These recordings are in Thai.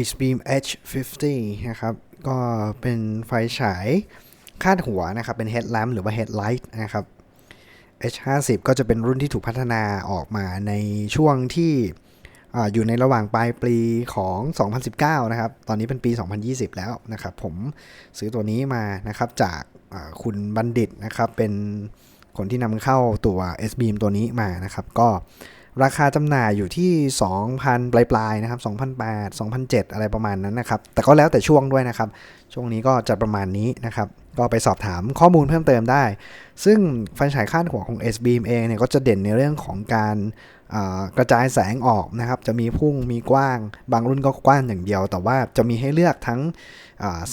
Ice Beam H50 นะครับ ก็เป็นไฟฉายคาดหัวนะครับ เป็น headlamp หรือว่า headlight นะครับ H50 ก็จะเป็นรุ่นที่ถูกพัฒนาออกมาในช่วงที่ออยู่ในระหว่างปลายปีของ 2019 นะครับ ตอนนี้เป็นปี 2020 แล้วนะครับ ผมซื้อตัวนี้มานะครับจากคุณบัณฑิตนะครับ เป็นคนที่นำเข้าตัว S Beam ตัวนี้มานะครับ ก็ ราคาจำหน่ายอยู่ที่ 2,000 ปลายๆนะครับ2,800 2,700อะไรประมาณนั้นนะครับ แต่ก็แล้วแต่ช่วงด้วยนะครับ ช่วงนี้ก็จะประมาณนี้นะครับ ก็ไปสอบถามข้อมูลเพิ่มเติมได้ ซึ่งไฟฉายคาดหัวของ S Beam เองเนี่ยก็จะเด่นในเรื่องของการกระจายแสงออกนะครับ จะมีพุ่งมีกว้าง บางรุ่นก็กว้างอย่างเดียว แต่ว่าจะมีให้เลือกทั้ง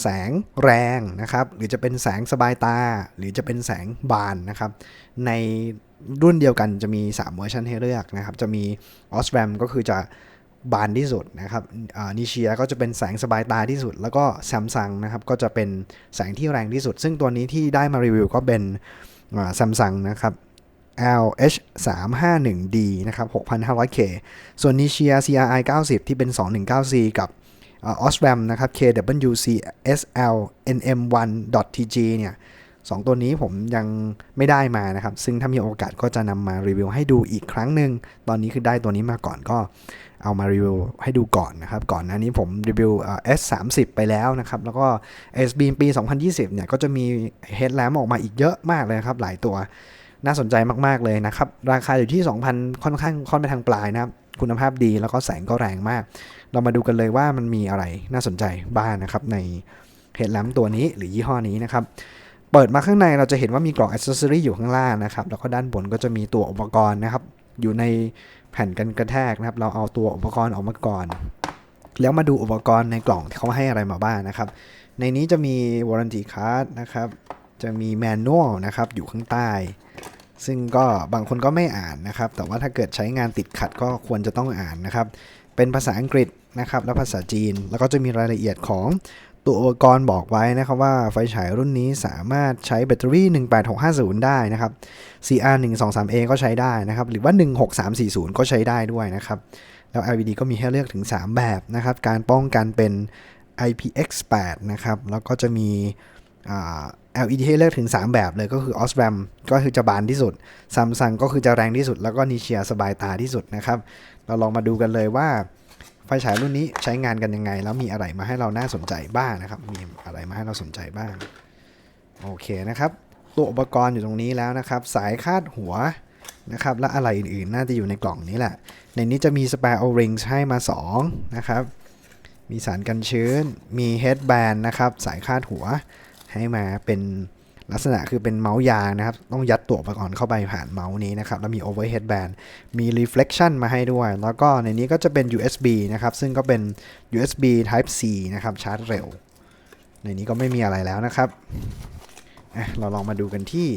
แสงแรงนะครับ หรือจะเป็นแสงสบายตา หรือจะเป็นแสงบานนะครับ ใน รุ่นเดียวกันจะมี 3 เวอร์ชันให้เลือกนะครับ จะมี Osram ก็คือจะบานที่สุดนะครับนิเชียก็จะเป็นแสงสบายตาที่สุด แล้วก็ Samsung นะครับก็จะเป็นแสงที่แรงที่สุด ซึ่งตัวนี้ที่ได้มารีวิวก็เป็นซัมซุงนะครับ LH 3 5 1 D นะครับ 6,500K ส่วน Nichia CRI 90 ที่เป็น 219C กับ Osram นะครับ KWC SL NM1.TG เนี่ย สองตัวนี้ผมยังไม่ได้มานะครับ ซึ่งถ้ามีโอกาสก็จะนำมารีวิวให้ดูอีกครั้งหนึ่งตอนนี้คือได้ตัวนี้มาก่อนก็เอามารีวิวให้ดูก่อนนะครับ ก่อนหน้านี้ผมรีวิว S30 ไปแล้วนะครับ แล้วก็ S Beam ปี 2020 เนี่ยก็จะมี headlamp ออกมาอีกเยอะมากเลยครับ หลายตัวน่าสนใจมาก ๆ เลยนะครับ ราคาอยู่ที่ 2,000 ค่อนข้างค่อนไปทางปลายนะครับคุณภาพดีแล้วก็แสงก็แรงมาก เรามาดูกันเลยว่ามันมีอะไรน่าสนใจบ้างนะครับ ใน headlamp ตัวนี้หรือยี่ห้อนี้นะครับ เปิดมาข้างในเราจะเห็นว่ามีกล่องอ c เซอรี่อยู่ข้างล่างนะครับ แล้วก็ด้านบนก็จะมีตัวอุปกรณ์นะครับ อยู่ในแผ่นกันกระแทกนะครับ เราเอาตัวอุปกรณ์ออกมาก่อน แล้วมาดูอุปกรณ์ในกล่องที่เขาให้อะไรมาบ้างนะครับ ในนี้จะมี warranty card นะครับ จะมี manual นะครับ อยู่ข้างใต้ ซึ่งก็บางคนก็ไม่อ่านนะครับ แต่ว่าถ้าเกิดใช้งานติดขัดก็ควรจะต้องอ่านนะครับ เป็นภาษาอังกฤษนะครับ และภาษาจีน แล้วก็จะมีรายละเอียดของ ตัวอุปกรณ์บอกไว้นะครับว่าไฟฉายรุ่นนี้สามารถใช้แบตเตอรี่ 18650 ได้นะครับ CR 123A ก็ใช้ได้นะครับ หรือว่า 16340 ก็ใช้ได้ด้วยนะครับ แล้ว LED ก็มีให้เลือกถึง 3 แบบนะครับ การป้องกันเป็น IPX8 นะครับ แล้วก็จะมี LED ให้เลือกถึง 3 แบบเลยก็คือ Osram ก็คือจะบานที่สุด Samsung ก็คือจะแรงที่สุด แล้วก็ Nichia สบายตาที่สุดนะครับ เราลองมาดูกันเลยว่า ไฟฉายรุ่นนี้ใช้งานกันยังไง แล้วมีอะไรมาให้เราน่าสนใจบ้างนะครับ มีอะไรมาให้เราสนใจบ้าง โอเคนะครับ ตัวอุปกรณ์อยู่ตรงนี้แล้วนะครับ สายคาดหัวนะครับ และอะไรอื่นๆ น่าจะอยู่ในกล่องนี้แหละ ในนี้จะมี spare o-rings ให้มา 2 นะครับ มีสารกันชื้น มี headband นะครับ สายคาดหัวให้มาเป็น ลักษณะคือเป็นเมาส์ยางนะครับ ต้องยัดตัวอุปกรณ์เข้าไปผ่านเมาส์นี้นะครับ แล้วมี overhead band มี reflection มาให้ด้วย แล้วก็ในนี้ก็จะเป็น USB นะครับ ซึ่งก็เป็น USB Type C นะครับ ชาร์จเร็ว ในนี้ก็ไม่มีอะไรแล้วนะครับ เราลองมาดูกันที่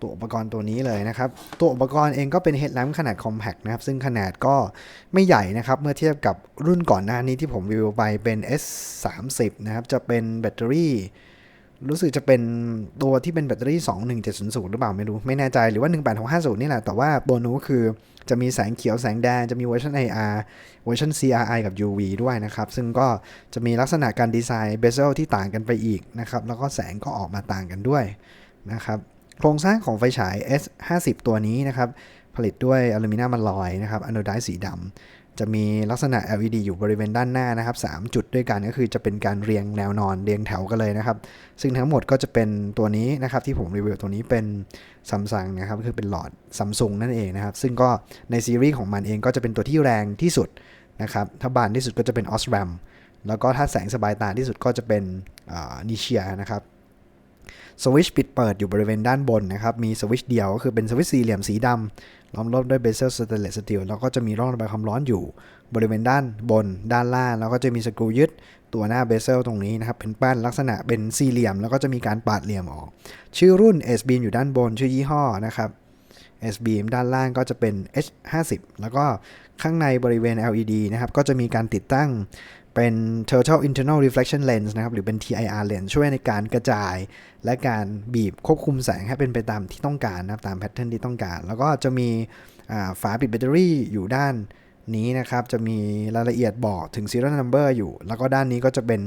ตัวอุปกรณ์ตัวนี้เลยนะครับ ตัวอุปกรณ์เองก็เป็น headlamp ขนาด compact นะครับ ซึ่งขนาดก็ไม่ใหญ่นะครับ เมื่อเทียบกับรุ่นก่อนหน้านี้ที่ผมรีวิวไปเป็น S30 นะครับ จะเป็นแบตเตอรี่ รู้สึกจะเป็นตัวที่เป็นแบตเตอรี่ 21700 หรือเปล่าไม่รู้ ไม่แน่ใจหรือว่า 18650 นี่แหละ แต่ว่าตัวนู้นคือจะมีแสงเขียวแสงแดง จะมีเวอร์ชัน AR เวอร์ชัน CRI กับ UV ด้วยนะครับ ซึ่งก็จะมีลักษณะการดีไซน์เบเซลที่ต่างกันไปอีกนะครับ แล้วก็แสงก็ออกมาต่างกันด้วยนะครับ โครงสร้างของไฟฉาย S50 ตัวนี้นะครับ ผลิตด้วยอลูมิเนียมอลลอยนะครับอโนไดซ์สีดำจะมีลักษณะ LED อยู่บริเวณด้านหน้านะครับ 3 จุดด้วยกันก็คือจะเป็นการเรียงแนวนอนเรียงแถวกันเลยนะครับ ซึ่งทั้งหมดก็จะเป็นตัวนี้นะครับที่ผมรีวิวตัวนี้เป็นซัมซุงนะครับคือเป็นหลอดซัมซุงนั่นเองนะครับ ซึ่งก็ในซีรีส์ของมันเองก็จะเป็นตัวที่แรงที่สุดนะครับถ้าบานที่สุดก็จะเป็น Osram แล้วก็ถ้าแสงสบายตาที่สุดก็จะเป็นนิเชียนะครับ สวิชปิดเปิดอยู่บริเวณด้านบนนะครับมีสวิชเดียวก็คือเป็นสวิชสี่เหลี่ยมสีดำล้อมรอบด้วยเบเซลสเตนเลสสตีลแล้วก็จะมีร่องระบายความร้อนอยู่ บริเวณด้านบน ด้านล่างแล้วก็จะมีสกรูยึดตัวหน้าเบเซลตรงนี้นะครับเป็นแป้นลักษณะเป็นสี่เหลี่ยม แล้วก็จะมีการปาดเหลี่ยมออก ชื่อรุ่น S Beam อยู่ด้านบนชื่อยี่ห้อนะครับ S Beam ด้านล่างก็จะเป็น H50 แล้วก็ข้างในบริเวณ LED นะครับ ก็จะมีการติดตั้ง เป็น Total Internal Reflection Lens นะครับ หรือเป็น TIR lens ช่วยในการกระจาย และการบีบควบคุมแสงให้เป็นไปตามที่ต้องการนะครับ ตามแพทเทิร์นที่ต้องการ แล้วก็จะมีฝาปิดแบตเตอรี่อยู่ด้านนี้นะครับ จะมีรายละเอียดบอกถึง serial number อยู่ แล้วก็ด้านนี้ก็จะเป็น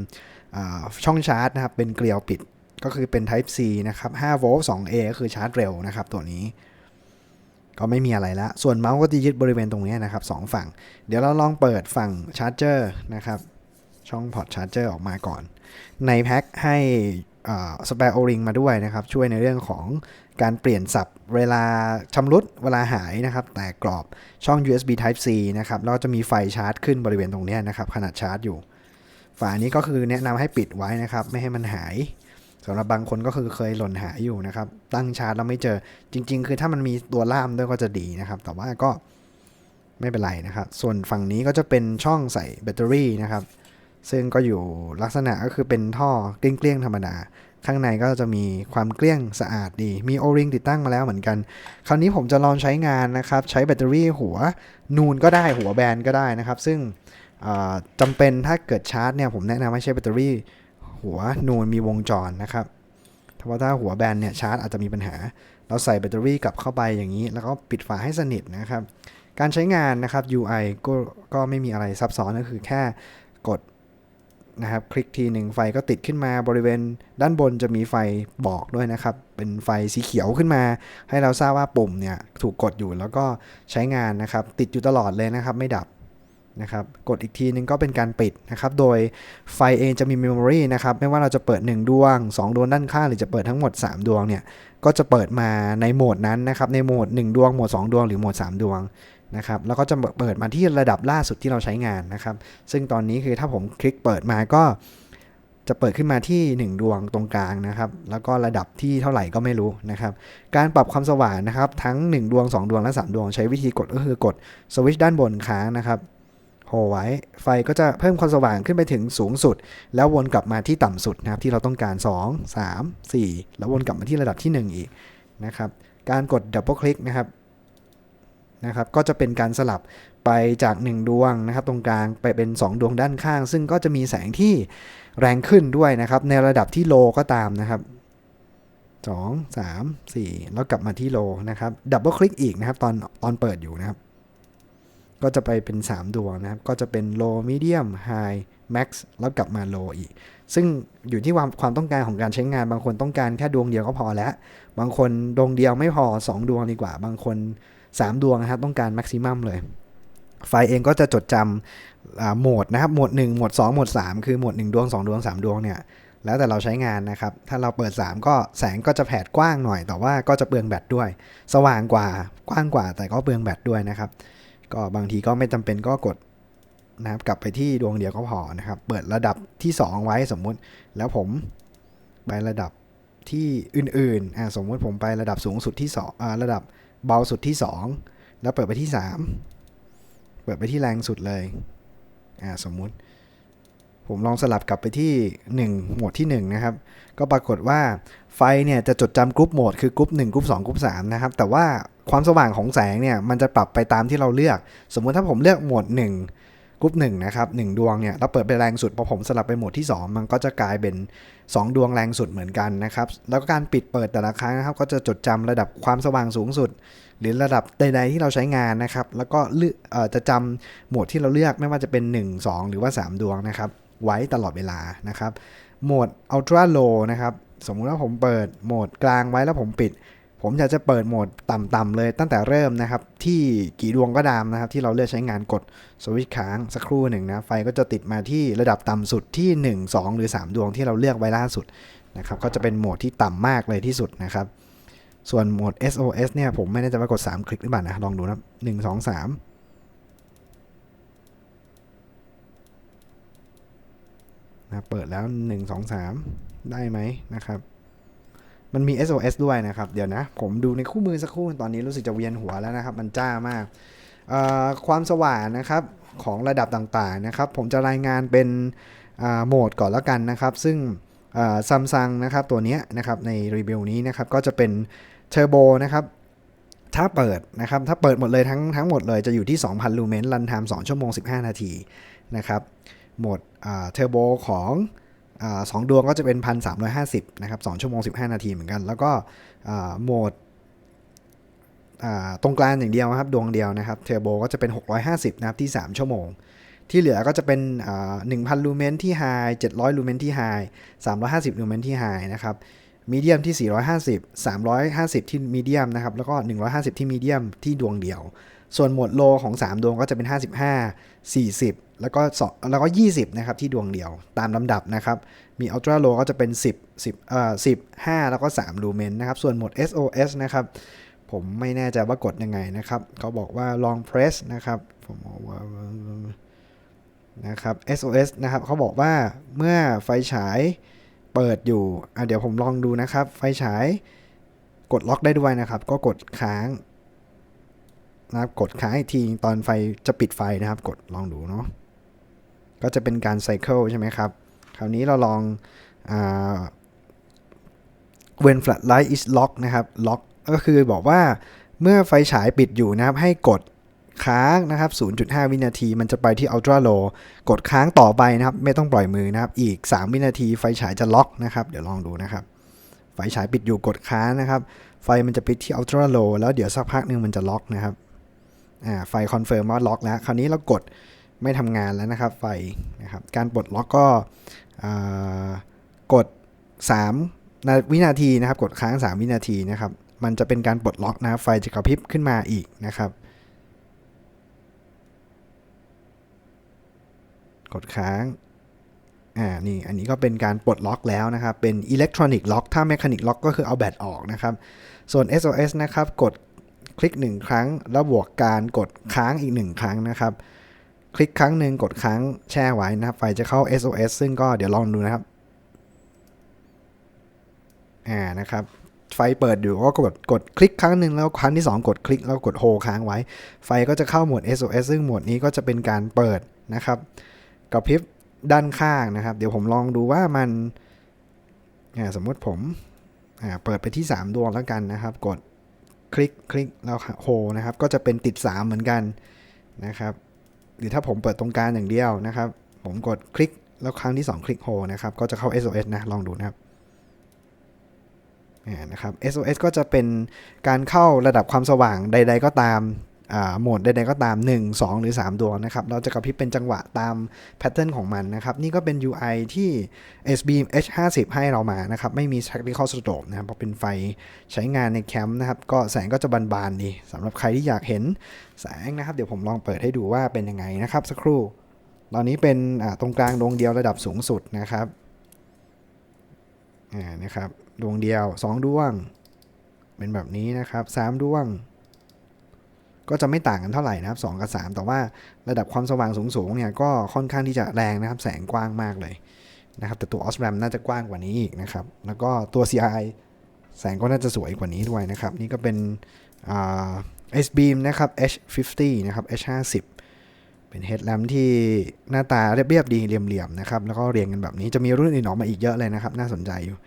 ช่องชาร์จนะครับ เป็นเกลียวปิด ก็คือเป็น Type C นะครับ5โวลต์ 2A ก็คือชาร์จเร็วนะครับตัวนี้ก็ไม่มีอะไรละส่วนเมาส์ก็จะยึดบริเวณตรงนี้นะครับสฝั่ง เดี๋ยวเราลองเปิดฝั่งชาร์จเจอร์นะครับ ช่องพอร์ตชาร์จเจอร์ออกมาก่อน ในแพ็คให้สเปรย์โอริงมาด้วยนะครับ ช่วยในเรื่องของการเปลี่ยนสับเวลาชำรุดเวลาหายนะครับ แตกกรอบช่อง USB Type C นะครับ แล้วจะมีไฟชาร์จขึ้นบริเวณตรงนี้นะครับ ขนาดชาร์จอยู่ ฝานี้ก็คือแนะนำให้ปิดไว้นะครับ ไม่ให้มันหายสำหรับบางคนก็คือเคยหล่นหายอยู่นะครับ ตั้งชาร์จแล้วไม่เจอจริง ๆ คือถ้ามันมีตัวล่ามด้วยก็จะดีนะครับ แต่ว่าก็ไม่เป็นไรนะครับ ส่วนฝั่งนี้ก็จะเป็นช่องใส่แบตเตอรี่นะครับ ซึ่งก็อยู่ลักษณะก็คือเป็นท่อเกลี้ยงๆธรรมดา ข้างในก็จะมีความเกลี้ยงสะอาดดี มีโอริงติดตั้งมาแล้วเหมือนกัน คราวนี้ผมจะลองใช้งานนะครับ ใช้แบตเตอรี่หัวนูนก็ได้หัวแบนก็ได้นะครับ ซึ่งจำเป็นถ้าเกิดชาร์จเนี่ยผมแนะนำให้ใช้แบตเตอรี่หัวนูนมีวงจรนะครับเพราะถ้าหัวแบนเนี่ยชาร์จอาจจะมีปัญหา เราใส่แบตเตอรี่กลับเข้าไปอย่างนี้ แล้วก็ปิดฝาให้สนิทนะครับ การใช้งานนะครับ UI ก็ก็ไม่มีอะไรซับซ้อนก็คือแค่กด นะครับ คลิกทีหนึ่งไฟก็ติดขึ้นมาบริเวณ ด้านบนจะมีไฟบอกด้วยนะครับ เป็นไฟสีเขียวขึ้นมา ให้เราทราบว่าปุ่มเนี่ยถูกกดอยู่แล้วก็ใช้งานนะครับ ติดอยู่ตลอดเลยนะครับไม่ดับนะครับกดอีกทีนึงก็เป็นการปิดนะครับ โดยไฟเองจะมีเมมโมรีนะครับ ไม่ว่าเราจะเปิด 1 ดวง 2 ดวงด้านข้างหรือจะเปิดทั้งหมด 3 ดวงเนี่ย ก็จะเปิดมาในโหมดนั้นนะครับ ในโหมด 1 ดวง โหมด 2 ดวง หรือโหมด 3 ดวง นะครับแล้วก็จะเปิดมาที่ระดับล่าสุดที่เราใช้งานนะครับ ซึ่งตอนนี้คือถ้าผมคลิกเปิดมาก็จะเปิดขึ้นมาที่ 1 ดวงตรงกลางนะครับ แล้วก็ระดับที่เท่าไหร่ก็ไม่รู้นะครับ การปรับความสว่างนะครับ ทั้ง 1 ดวง 2 ดวงและ 3 ดวงใช้วิธีกดก็คือกดสวิตช์ด้านบนค้างนะครับโฮไว้ ไฟก็จะเพิ่มความสว่างขึ้นไปถึงสูงสุด แล้ววนกลับมาที่ต่ำสุดนะครับที่เราต้องการ 2 3 4 แล้ววนกลับมาที่ระดับที่ 1 อีกนะครับ การกดดับเบิลคลิกนะครับ นะครับก็จะเป็นการสลับไปจาก 1 ดวงนะครับตรงกลางไปเป็น 2 ดวงด้านข้าง ซึ่งก็จะมีแสงที่แรงขึ้นด้วยนะครับในระดับที่โลก็ตามนะครับ2 3 4 แล้วกลับมาที่โลนะครับดับเบิลคลิกอีกนะครับตอนตอนเปิดอยู่นะครับ ก็จะไปเป็น 3 ดวงนะครับ ก็จะเป็นโลมีเดียมไฮแม็กซ์แล้วกลับมาโลอีก ซึ่งอยู่ที่ความความต้องการของการใช้งานบางคนต้องการแค่ดวงเดียวก็พอแล้ว บางคนดวงเดียวไม่พอ 2 ดวงดีกว่า บางคน 3 ดวงนะครับ ต้องการแม็กซิมัมเลย ไฟเองก็จะจดจำโหมดนะครับ โหมด 1 โหมด 2 โหมด 3 คือโหมด 1 ดวง 2 ดวง 3 ดวงเนี่ยแล้วแต่เราใช้งานนะครับ ถ้าเราเปิด 3 ก็แสงก็จะแผดกว้างหน่อย แต่ว่าก็จะเปลืองแบตด้วย สว่างกว่ากว้างกว่า แต่ก็เปลืองแบตด้วยนะครับ ก็บางทีก็ไม่จำเป็นก็กดนะครับ กลับไปที่ดวงเดียวก็พอนะครับ เปิดระดับที่ 2 ไว้สมมุติ แล้วผมไประดับที่อื่นๆ อ่าสมมุติผมไประดับสูงสุดที่2อ่าระดับ เบาสุดที่ 2 แล้วเปิดไปที่ 3 เปิดไปที่แรงสุดเลย อ่าสมมุติ ผมลองสลับกลับไปที่1โหมดที่ 1 นะครับ ก็ปรากฏว่าไฟเนี่ยจะจดจำกรุ๊ปโหมดคือกรุ๊ป1กรุ๊ป2กรุ๊ป3นะครับ แต่ว่าความสว่างของแสงเนี่ยมันจะปรับไปตามที่เราเลือก สมมุติถ้าผมเลือกโหมด 1 กรุ๊ป1นะครับ1ดวงเนี่ยเราเปิดไปแรงสุดพอผมสลับไปโหมดที่ 2 มันก็จะกลายเป็น 2 ดวงแรงสุดเหมือนกันนะครับแล้วก็การปิดเปิดแต่ละครั้งนะครับก็จะจดจำระดับความสว่างสูงสุด หรือระดับใด ๆ ที่เราใช้งานนะครับแล้วก็เลือกจะจำโหมดที่เราเลือกไม่ว่าจะเป็น 1 2 หรือว่า 3 ดวงนะครับไว้ตลอดเวลานะครับโหมด Ultra Low นะครับสมมุติว่าผมเปิดโหมดกลางไว้แล้วผมปิด ผมอยากจะเปิดโหมดต่ำๆเลยตั้งแต่เริ่มนะครับ ที่กี่ดวงก็ตามนะครับ ที่เราเลือกใช้งานกดสวิตช์ค้างสักครู่หนึ่งนะไฟก็จะติดมาที่ระดับต่ำสุดที่ 1 2 หรือ 3 ดวงที่เราเลือกไว้ล่าสุดนะครับก็จะเป็นโหมดที่ต่ำมากเลยที่สุดนะครับ ส่วนโหมด SOS เนี่ยผมไม่แน่ใจว่ากด 3 คลิกหรือเปล่านะลองดูนะ1 2 3นะเปิดแล้ว 1 2 3 ได้ไหมนะครับ มันมี SOS ด้วยนะครับ เดี๋ยวนะ ผมดูในคู่มือสักครู่ ตอนนี้รู้สึกจะเวียนหัวแล้วนะครับ มันจ้ามาก ความสว่างนะครับของระดับต่างๆนะครับ ผมจะรายงานเป็นโหมดก่อนแล้วกันนะครับ ซึ่งซัมซุงนะครับตัวนี้นะครับในรีวิวนี้นะครับก็จะเป็นเทอร์โบนะครับถ้าเปิดนะครับถ้าเปิดหมดเลยทั้งทั้งหมดเลยจะอยู่ที่ 2,000 ลูเมนรันไทม์2ชั่วโมง 15 นาทีนะครับโหมดเทอร์โบของ สองดวงก็จะเป็น1,350นะครับ2ชั่วโมง15นาทีเหมือนกัน แล้วก็โหมดตรงกลางอย่างเดียวนะครับ ดวงเดียวนะครับเทอร์โบก็จะเป็น 650 นะครับที่ 3 ชั่วโมง ที่เหลือก็จะเป็นอ่า1,000 ลูเมนที่ไฮ700 ลูเมนที่ไฮ350 ลูเมนที่ไฮนะครับมีเดียมที่ 450 350 ที่มีเดียมนะครับแล้วก็ 150 ที่มีเดียมที่ดวงเดียว ส่วนโหมดโลของ 3 ดวงก็จะเป็น 55 40 แล้วก็2แล้วก็ 20 นะครับ ที่ดวงเดียวตามลำดับนะครับ มีอัลตร้าโลก็จะเป็น 10 10เอ่อ10 5 แล้วก็ 3 ลูเมนนะครับ ส่วนหมด SOS นะครับ ผมไม่แน่ใจว่ากดยังไงนะครับ เขาบอกว่า long press นะครับ ผมบอกว่านะครับ SOS นะครับ เขาบอกว่าเมื่อไฟฉายเปิดอยู่อะเดี๋ยวผมลองดูนะครับ ไฟฉายกดล็อกได้ด้วยนะครับ ก็กดค้างนะครับกดค้างอีกทีตอนไฟจะปิดไฟนะครับ กดลองดูเนาะ ก็จะเป็นการไซเคิลใช่ไหมครับ คราวนี้เราลอง when floodlight is lock นะครับ lock ก็คือบอกว่าเมื่อไฟฉายปิดอยู่นะครับ ให้กดค้างนะครับ 0.5 วินาที มันจะไปที่ ultra low กดค้างต่อไปนะครับ ไม่ต้องปล่อยมือนะครับ อีก 3 วินาทีไฟฉายจะล็อกนะครับ เดี๋ยวลองดูนะครับ ไฟฉายปิดอยู่กดค้างนะครับ ไฟมันจะปิดที่ ultra low แล้วเดี๋ยวสักพักหนึ่งมันจะล็อกนะครับ อ่า ไฟคอนเฟิร์มว่าล็อกแล้ว คราวนี้เรากด ไม่ทำงานแล้วนะครับ ไฟนะครับ การปลดล็อกก็กด 3 วินาทีนะครับ กดค้าง 3 วินาทีนะครับ มันจะเป็นการปลดล็อกนะไฟจะกระพริบขึ้นมาอีกนะครับ กดค้างอ่า นี่ อันนี้ก็เป็นการปลดล็อกแล้วนะครับ เป็นอิเล็กทรอนิกส์ล็อก ถ้าแมคานิกล็อกก็คือเอาแบตออกนะครับ ส่วน SOS นะครับ กดคลิก 1 ครั้ง แล้วบวกการกดค้างอีก 1 ครั้งนะครับ คลิกครั้งหนึ่งกดค้างแช่ไว้นะครับไฟจะเข้า SOS ซึ่งก็เดี๋ยวลองดูนะครับ อ่านะครับ ไฟเปิดอยู่ก็กดกดคลิกครั้งหนึ่งแล้วครั้งที่ 2 กดคลิกแล้วกดโฮค้างไว้ ไฟก็จะเข้าโหมด SOS ซึ่งโหมดนี้ก็จะเป็นการเปิดนะครับกระพริบด้านข้างนะครับ เดี๋ยวผมลองดูว่ามันสมมติผมเปิดไปที่ 3 ดวงแล้วกันนะครับ กดคลิกคลิกแล้วโฮนะครับ ก็จะเป็นติด 3 เหมือนกันนะครับ หรือถ้าผมเปิดตรงกลางอย่างเดียวนะครับ ผมกดคลิกแล้วครั้งที่ 2 คลิกโฮนะครับ ก็จะเข้า SOS นะ ลองดูนะครับอ่นะครับ SOS ก็จะเป็นการเข้าระดับความสว่างใด ๆ ก็ตาม โหมดใดๆก็ตาม 1 2 หรือ 3 ดวงนะครับ เราจะกระพริบเป็นจังหวะตามแพทเทิร์นของมันนะครับ นี่ก็เป็น UI ที่ SBM H50 ให้เรามานะครับ ไม่มี Tactical Strobe นะครับเพราะเป็นไฟใช้งานในแคมป์นะครับ ก็แสงก็จะบานๆดีสำหรับใครที่อยากเห็นแสงนะครับ เดี๋ยวผมลองเปิดให้ดูว่าเป็นยังไงนะครับ สักครู่ ตอนนี้เป็นตรงกลางดวงเดียวระดับสูงสุดนะครับอ่านะครับดวงเดียว 2 ดวง เป็นแบบนี้นะครับ 3 ดวง ก็จะไม่ต่างกันเท่าไหร่นะครับ2กับ 3 แต่ว่าระดับความสว่างสูงๆเนี่ยก็ค่อนข้างที่จะแรงนะครับ แสงกว้างมากเลยนะครับ แต่ตัว Osram น่าจะกว้างกว่านี้อีกนะครับ แล้วก็ตัว CI แสงก็น่าจะสวยกว่านี้ด้วยนะครับ นี่ก็เป็นอ่า S-beam นะครับ H50 นะครับ H50 เป็น headlamp ที่หน้าตาเรียบๆดีเหลี่ยมๆนะครับ แล้วก็เรียงกันแบบนี้จะมีรุ่นอื่นออกมาอีกเยอะเลยนะครับ น่าสนใจอยู่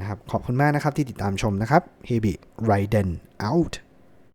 นะครับ ขอบคุณมากนะครับที่ติดตามชมนะครับ Hebi Raiden out